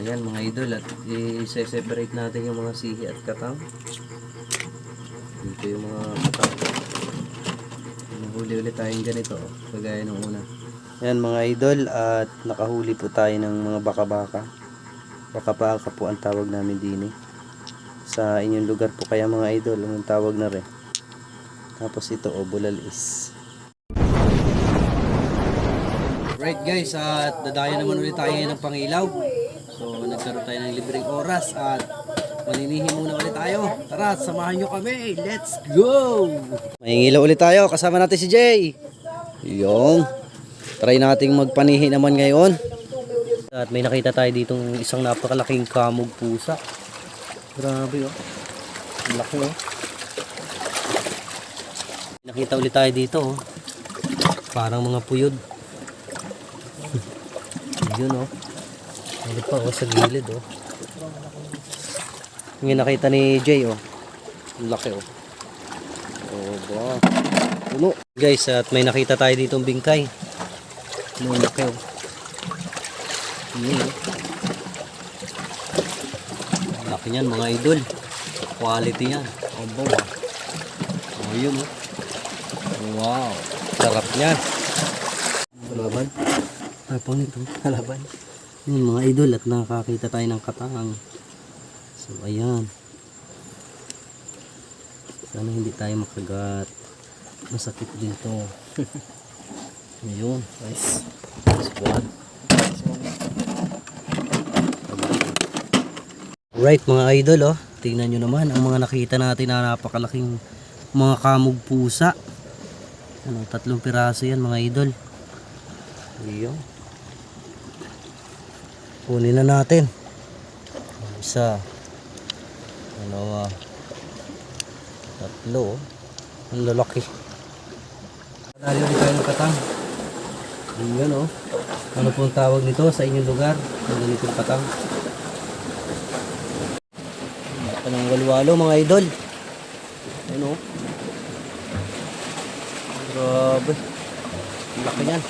ayan mga idol at i-separate natin yung mga sihi at katang. Dito yung mga katang. Nahuli ulit tayong ganito, kagaya nung una. Ayan mga idol at nakahuli po tayo ng mga baka-baka. Baka-baka po ang tawag namin din eh. Sa inyong lugar po kaya mga idol, anong tawag na rin. Tapos ito, oh, bulalis. Right guys, at dadayo naman ulit tayo ng pangilaw. So nagkaroon tayo ng libreng oras at maninihi muna ulit tayo. Tara, samahan nyo kami. Let's go! Mahingilaw ulit tayo. Kasama natin si Jay. Yung. Try nating magpanihi naman ngayon. At may nakita tayo ditong isang napakalaking kamog pusa. Grabe oh. Laki oh. Nakita ulit tayo dito oh. Parang mga puyod. Yun oh. Ano pa oh sa gilid oh. Yung nakita ni Jay oh. Laki oh. Oh ba. Puno. Guys at may nakita tayo ditong bingkay. Ang laki oh. Yun oh. Laki niyan mga idol. Quality yan. Oh ba. Oh yun oh. Wow. Sarap niyan. Laban. Tapang nito. Halaban. Yun mga idol at nakakita tayo ng katang. So ayan. Sana hindi tayo makagat. Masakit din to. Ayun. Nice. Squad. Right mga idol oh. Tingnan nyo naman ang mga nakita natin na napakalaking mga kamog pusa. Ano, tatlong piraso yan mga idol. Ayun. Kunin na natin. Isa. Dalawa. Tatlo. Ang lalaki. Dali ulit tayo ng katang. Ayan oh. Ano pong tawag nito sa inyong lugar? Ang ganitong katang. Ito ng walwalo mga idol. Ayan oh. Grabe. Ang laki yan.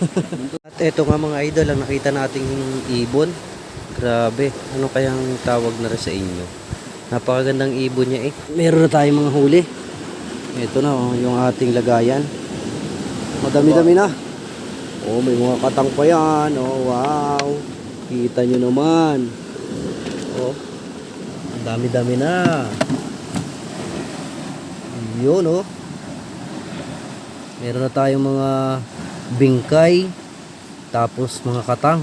At eto nga mga idol, ang nakita nating ibon. Grabe. Ano kayang tawag na rin sa inyo? Napakagandang ibon niya eh. Meron na tayong mga huli. Ito na oh, yung ating lagayan. Madami-dami na. Oh, may mga katang pa yan. Oh, wow. Kita nyo naman. Oh. Ang dami-dami na. Yun oh. Meron na tayong mga bingkay. Tapos mga katang.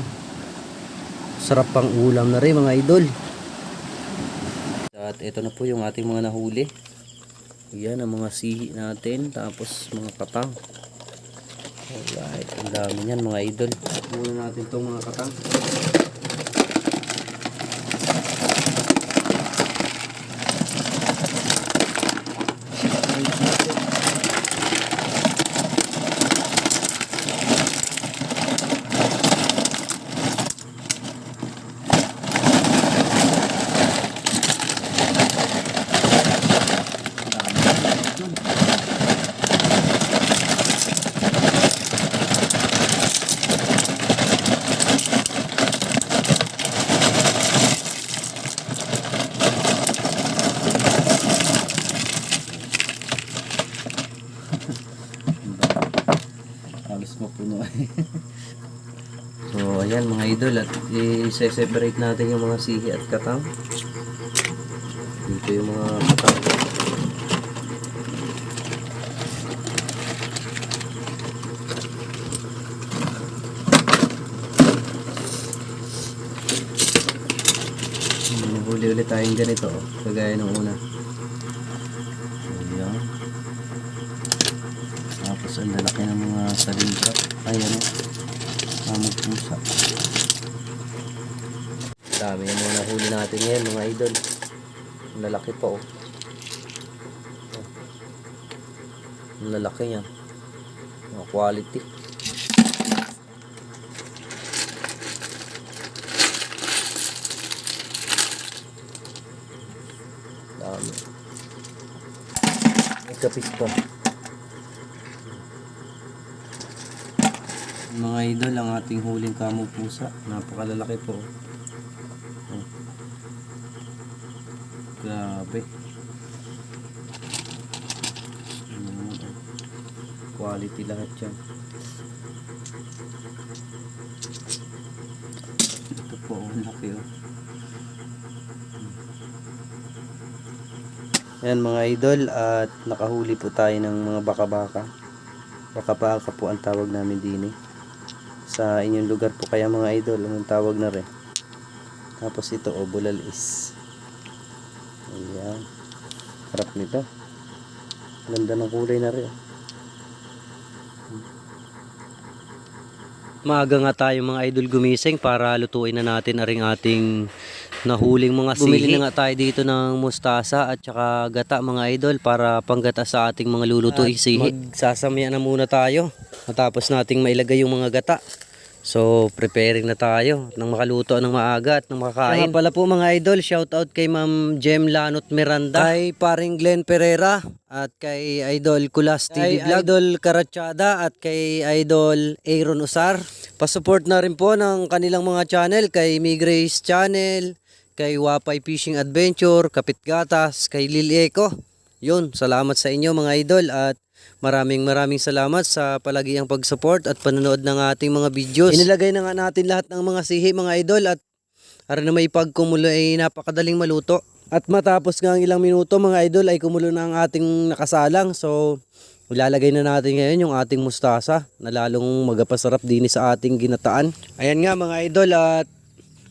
Sarap pang ulam na rin mga idol. At ito na po yung ating mga nahuli. Yan ang mga sihi natin. Tapos mga katang. Alright. Ang dami niyan mga idol. Muna natin itong mga katang. Halos mapuno So ayan mga idol at i-separate natin yung mga sihi at katang. Dito yung mga katang. Hmm, Nahuli ulit tayong ganito, kagaya nung una. Ayan. Tapos ang lalaki ng mga salita. Ay ano, kamag pusa. Dami yung mga nahuli natin ngayon mga idol. Lalaki pa oh. Lalaki niya. Mga quality. Dami. May kapis pa. Mga idol, ang ating huling kamo pusa. Napakalalaki po. Oh. Grabe. Quality lahat yan. Ito po, ang laki oh. Yan mga idol at nakahuli po tayo ng mga baka-baka. Baka-baka po ang tawag namin din eh. Sa inyong lugar po kaya mga idol, anong tawag na rin. Tapos ito o bulalis. Ayan. Harap nito. Ganda ng kulay na rin. Maaga nga tayo mga idol gumising para lutuin na natin aring ating nahuling mga sihi. Bumili na nga tayo dito ng mustasa at saka gata mga idol para panggata sa ating mga lulutuing sihi. Magsasamya na muna tayo matapos nating mailagay yung mga gata. So, preparing na tayo nang makaluto ng maaga at nang makakain. Kaya pala po mga idol, shout out kay Ma'am Jem Lanot Miranda, kay paring Glenn Pereira, at kay Idol Kulas TV Vlog, Idol Karachada, at kay Idol Aaron Usar. Pasupport na rin po ng kanilang mga channel, kay Migrace Channel, kay Wapay Fishing Adventure, Kapit Gatas, kay Lil Eco. Yun, salamat sa inyo mga idol at maraming maraming salamat sa palagiang pag-support at panonood ng ating mga videos. Inilagay na nga natin lahat ng mga sihi mga idol at para na may pagkumulo ay napakadaling maluto. At matapos nga ang ilang minuto mga idol ay kumulo na ang ating nakasalang. So ilalagay na natin ngayon yung ating mustasa na lalong magapasarap din sa ating ginataan. Ayan nga mga idol at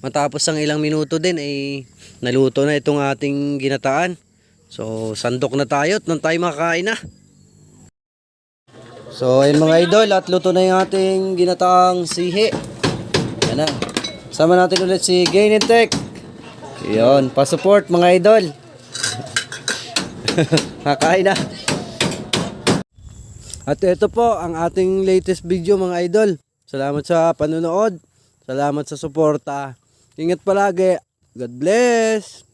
matapos ang ilang minuto din ay naluto na itong ating ginataan. So sandok na tayo at nang tayo makakain na. So ayun mga idol at luto na yung ating ginataang sihi. Yan na. Sama natin ulit si Gain and Tech. Yun, pa-support mga idol. Kakain na. At ito po ang ating latest video mga idol. Salamat sa panonood. Salamat sa suporta. Ingat palagi. God bless.